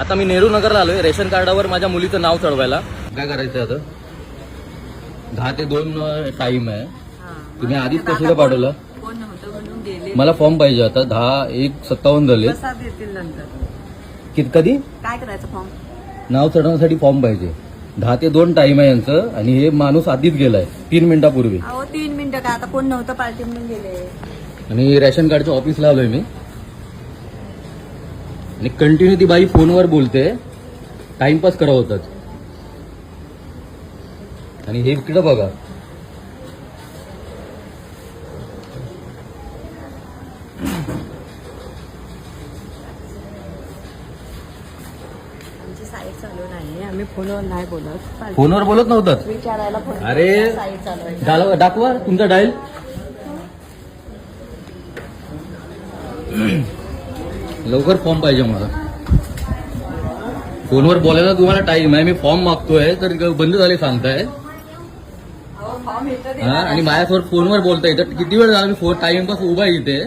आता मी नेहरू नगरला आलोय. रेशन कार्डावर माझ्या मुलीचं नाव चढवायला. काय करायचं आता? दहा ते दोन टाइम आहे. तुम्ही आधीच कसं पाठवलं? कोण नव्हतं म्हणून गेले. मला फॉर्म पाहिजे आता दहा एक सत्तावन्न झाले नंतर. कित कधी? काय करायचं फॉर्म नाव चढवण्यासाठी फॉर्म पाहिजे. दहा ते दोन टाइम आहे यांचं आणि हे माणूस आधीच गेलाय. तीन मिनिटापूर्वी. अहो तीन मिनिटं काय आता कोण नव्हतं पार्टी म्हणून गेले. आणि रेशन कार्डच्या ऑफिसला आलोय मी. आणि कंटिन्यू ती बाई फोनवर बोलते. टाइमपास करा होतात आणि हे इकडं बघा. फोनवर नाही बोलत. पार्टी- फोनवर बोलत नव्हतं विचारायला अरे. दाखवा तुमचा डायल लवकर फॉर्म पाहिजे मला. फोनवर बोलायला तुम्हाला टाइम आहे. मी फॉर्म मागतोय तर बंद झाले सांगताय. हा आणि माझ्यासोबत फोनवर बोलताय. तर किती वेळ झाला मी फोन टाइमपास उभा आहे इथे.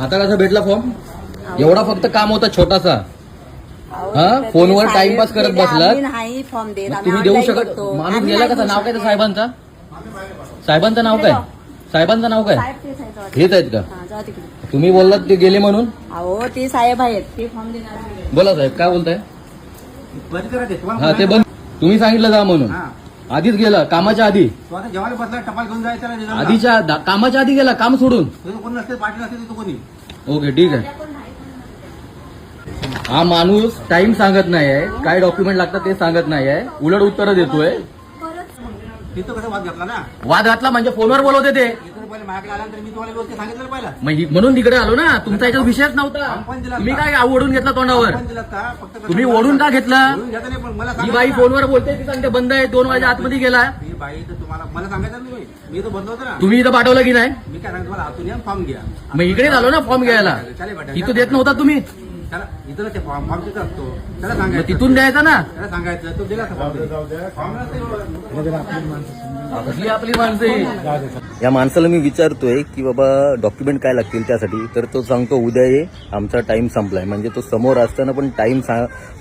आता कसा भेटला फॉर्म एवढा फक्त काम होता छोटासा. हा? फोनवर टाइमपास करत गेले, बसलात? आम्ही नाही फॉर्म देत. मग आम्ही तुम्ही देऊ online शकत करतो. माणूस आम्ही गेला नाही कसा नाव काय त्या शकत. साहेबांचा? साहेबांचं नाव काय? साहेबांचं नाव काय? साहेब ते साहेब वाटतं. हेच आहेत का? हा, जाऊ तिकडे. तुम्ही बोललात ते गेले म्हणून? अहो ते साहेब आहेत. ते फॉर्म देणार बोला साहेब काय बोलताय? बंद करा ते तुम्हाला हा ते बंद तुम्ही सांगितलं जा म्हणून. हा. आधीच गेला कामाच्या आधी. तो आता जेवायला बसला टपाल घेऊन जायचं ना रिझल्टला. आधीच्या दा- कामाच्या आधी गेला काम सोडून. तुझं कोण नसते पाटील असते तिथं कोणी. ओके ठीक आहे. हा माणूस टाइम सांगत नाही आहे काय डॉक्युमेंट लागतात ते सांगत नाही आहे उलट उत्तर देतोय. तिथं कसं वाद घेतला ना? वाद घातला म्हणजे फोनवर बोलवते ते. इकडे पहिले माझ्याकडे आल्यानंतर मी तुम्हाला व्यवस्थित सांगितलं पहिला. मग हि- म्हणून तिकडे आलो ना. तुमचा याच्यात विषयच नव्हता. आपण दिला तुम्ही का? काय ओढून घेतला तोंडावर? आपण दिलं का? फक्त कसं तुम्ही? ओढून का घेतलं? ओढून घेता नाही पण मला ही सांगा बाई ना. फोनवर बोलते ती सांगते बंद आहे दोन वाजे आतमध्ये गेला. ही बाई तर तुम्हाला मला सांगायचं ना तुम्ही मी तर बंद होतो ना. तुम्ही इथं पाठवलं की नाही? मी काय सांगतो तुम्हाला आतून या फॉर्म घ्या. मग इकडे झालो ना फॉर्म घ्यायला. चालेल. इथं देत नव्हता तुम्ही? त्याला इथं ते फॉर्म फॉर्म तिथं असतो. त्याला मग सांगायचं. तिथून द्यायचा ना? त्याला सांगायचं तो दिला फॉर्म. कसली आपली माणसं ही? या माणसाला मी विचारतोय की बाबा डॉक्युमेंट काय लागतील त्यासाठी? तर तो सांगतो उद्या ये आमचा टाइम संपलाय. म्हणजे तो समोर असताना पण टाइम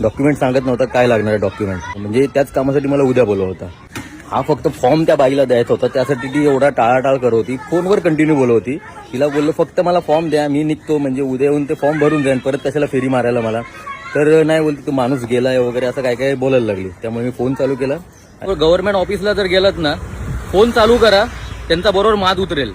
डॉक्युमेंट सांगत नव्हता काय लागणार आहे डॉक्युमेंट म्हणजे त्याच कामासाठी मला उद्या बोलव होता. हा फक्त फॉर्म त्या बाईला द्यायचा होता. त्यासाठी ती एवढा टाळाटाळ करत होती. फोनवर कंटिन्यू बोलत होती. तिला बोललो फक्त मला फॉर्म द्या मी निघतो. म्हणजे उद्या येऊन ते फॉर्म भरून जाईन. परत कशाला फेरी मारायला मला? तर नाही बोलते तो माणूस गेलाय वगैरे असं काय काय बोलायला लागली. त्यामुळे मी फोन चालू केला. गव्हर्नमेंट ऑफिसला जर गेलात ना फोन चालू करा. त्यांचा बरोबर मात उतरेल.